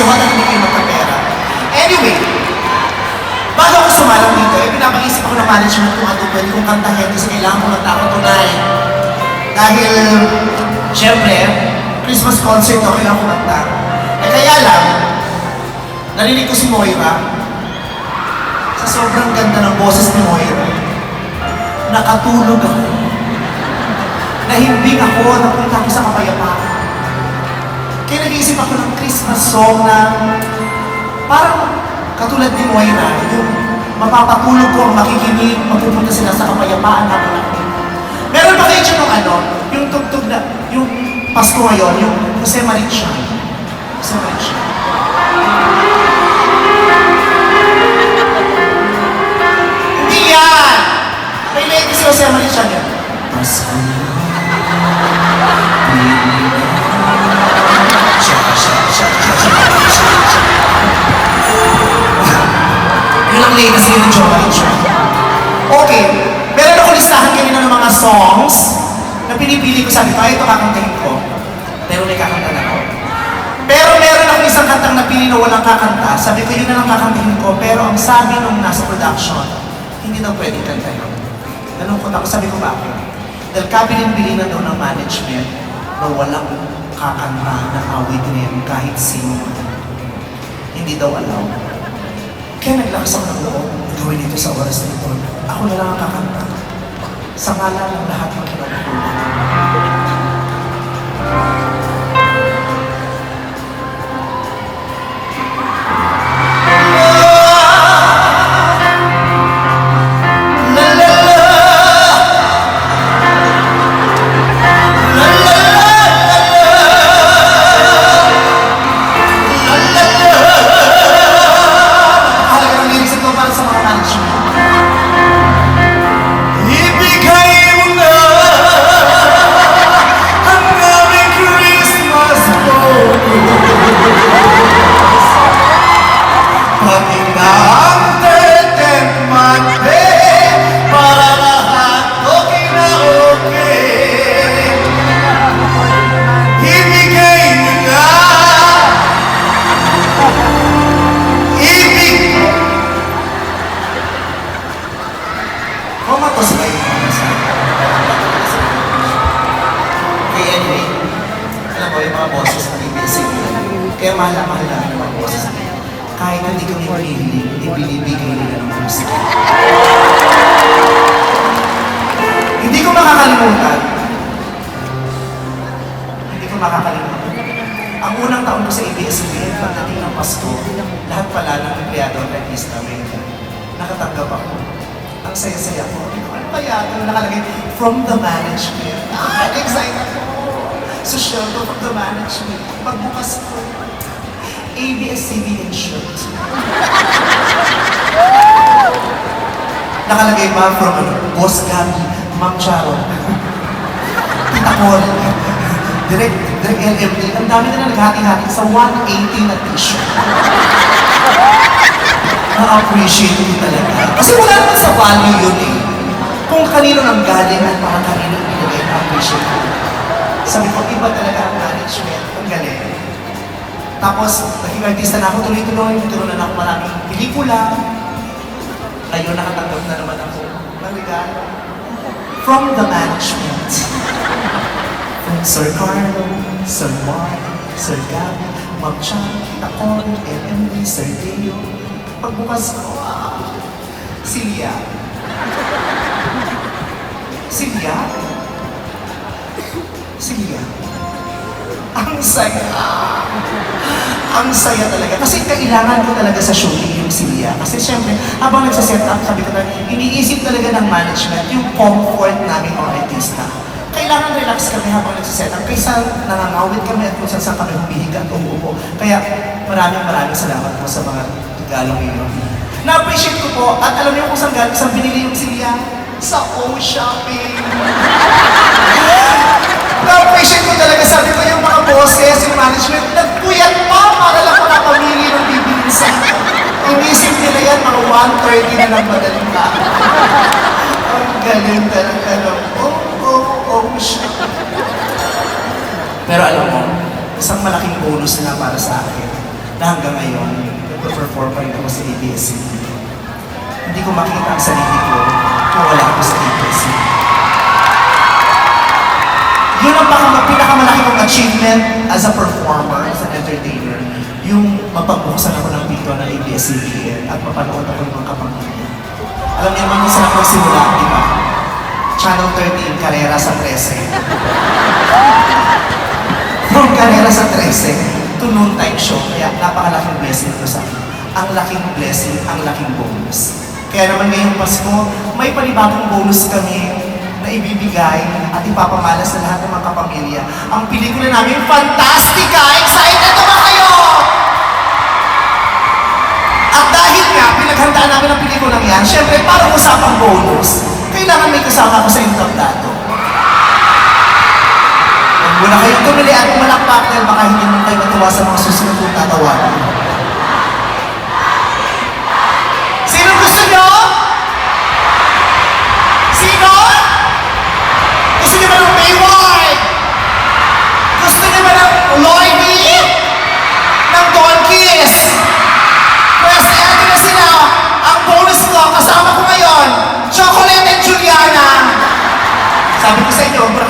yun at hindi kayo magkapera. Anyway, bago ako sumalang dito, eh, pinapaisip ako ng management kung ano pwede kong kantahin kasi kailangan ko kanta ko. Dahil, syempre, Christmas concert ako kailangan ko kanta. Eh kaya lang, narinig ko si Moira. Sa sobrang ganda ng boses ni Moira, nakatulog ako. Nahimbing ako, napunta ako sa kapayapaan song na parang katulad ni Moira, yung mapapatulog ko ang makikinig, mapupunta sila sa kapayapaan habang nakikinig. Meron ba kayo ng ano, yung tugtog na, yung Pasko ngayon, yung Jose Maricha. Jose Maricha. Hindi yan! May lady Jose Maricha niya. Yun latest ni Joe Maricha. Okay, meron ako listahan kanina ng mga songs na pinipili ko sabi ko, ay ito kakantahin ko. Pero may kakanta na ako. Pero meron akong isang kantang napili na walang kakanta. Sabi ko, yun na lang kakantahin ko. Pero ang sabi nung nasa production, hindi daw pwedeng kantahin. Nalungkot ako, sabi ko bakit? Dahil kabilin-bilin na daw ng management na walang kakanta na awit na yan kahit sino. Hindi daw alam. Kaya naglakas ako ng loob, gawin ito sa oras na ito. Ako na lang ang kakanta. Sa ngala ng lahat ng kinatutunan. Anyway. Alam mo, yung mga boses ng ABS-CBN. Kaya mahal na mahal mga boses. Kahit hindi kami marinig, ibinibigay nila ng musika. Hindi ko makakalimutan. Hindi ko makakalimutan. Ang unang taon ko sa ABS-CBN, pagdating ng Pasko, lahat pala ng empleyado at artista may nakatanggap ako. Ang saya-saya ko. Ano kaya ito nakalagay? From the management. Ah, excited ako. Social the management. Pagbukas ko, ABS-CBN shirt. Nakalagay ba from ano, Boss Gabi, Ma'am Charo, Tita Col, Direct, Direct LMD, ang dami na naghati-hati sa 180 na t-shirt. Na-appreciate ko talaga. Kasi wala naman sa value yun eh. Kung kanino nang galing at para kanino binigay na-appreciate ko. Sabi ko, iba talaga ang management. Ang galing. Tapos, naging artista na ako tuloy-tuloy. Nagkaroon na ako maraming pelikula. Ayun, nakatanggap na naman ako ng regalo. From the management. From Sir Carlo, Sir Mark, Sir Gabby, Ma'am Chan, Connie, LMD, Sir Deo. Pagbukas ko, ah, Silya. Silya? Silya. Ang saya. Ang saya talaga. Kasi kailangan ko talaga sa shooting yung Silya. Kasi syempre, habang nagsaset up, sabi ko na, iniisip talaga ng management yung comfort namin mga artista. Kailangan relax kami habang nagsaset up. Kaysa nangangawit kami at kung saan kami humihiga at umuupo. Kaya maraming maraming salamat po sa mga regalong inyo. Na-appreciate ko po at alam niyo kung saan galing, saan binili yung Silya? Sa O Shopping. 1.30 na lang madaling ka. Ang galing talaga ng oh, oh, oh, siya. Pero alam mo, isang malaking bonus na para sa akin na hanggang ngayon, nagpa-perform pa rin ako sa ABS-CBN. Hindi ko makita ang sarili ko mawala ako sa ABS. Yun ang paka- pinakamalaki kong achievement as a performer, as an entertainer. Yung mapagbuksan ako ng pinto ng ABS-CBN at mapanood ako ng. Alam niyo naman kung saan ako nagsimula, di ba? Channel 13, Carrera sa 13. From Carrera sa 13 to noontime show. Kaya napakalaking blessing ko sa akin. Ang laking blessing, ang laking bonus. Kaya naman ngayong Pasko, may panibagong bonus kami na ibibigay at ipapamalas sa lahat ng mga kapamilya. Ang pelikula namin, Fantastica! Excited nga, pinaghandaan namin ang pelikulang yan, syempre, para usapang bonus, kailangan may kasama ako sa entablado. Huwag muna kayong tumili at malakpak dahil baka hindi mo kayo matuwa sa mga susunod kong tatawanan. Sa inyo, bakit pumalakpak